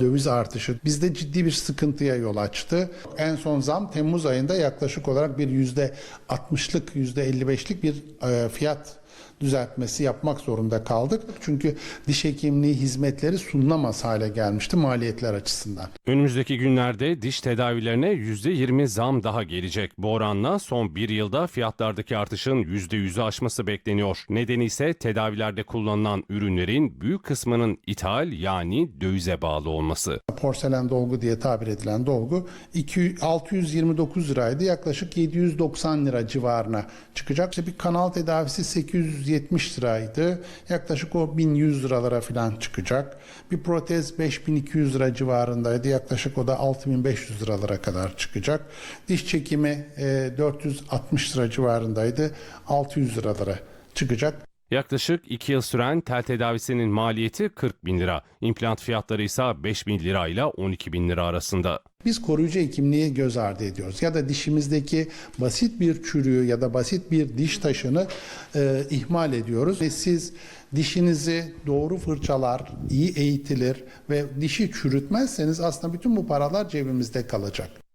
döviz artışı bizde ciddi bir sıkıntıya yol açtı. En son zam Temmuz ayında yaklaşık olarak bir yüzde 60'lık yüzde 55'lik bir e, fiyat düzeltmesi yapmak zorunda kaldık. Çünkü diş hekimliği hizmetleri sunulamaz hale gelmişti maliyetler açısından. Önümüzdeki günlerde diş tedavilerine %20 zam daha gelecek. Bu oranla son bir yılda fiyatlardaki artışın %100'ü aşması bekleniyor. Nedeni ise tedavilerde kullanılan ürünlerin büyük kısmının ithal yani dövize bağlı olması. Porselen dolgu diye tabir edilen dolgu 2, 629 liraydı. Yaklaşık 790 lira civarına çıkacak. İşte bir kanal tedavisi 870 liraydı. Yaklaşık o 1100 liralara falan çıkacak. Bir protez 5200 lira civarındaydı. Yaklaşık o da 6500 liralara kadar çıkacak. Diş çekimi e, 460 lira civarındaydı. 600 liralara çıkacak. Yaklaşık 2 yıl süren tel tedavisinin maliyeti 40 bin lira. İmplant fiyatları ise 5 bin lira ile 12 bin lira arasında. Biz koruyucu hekimliği göz ardı ediyoruz. Ya da dişimizdeki basit bir çürüğü ya da basit bir diş taşını e, ihmal ediyoruz. Ve siz dişinizi doğru fırçalar, iyi eğitilir ve dişi çürütmezseniz aslında bütün bu paralar cebimizde kalacak.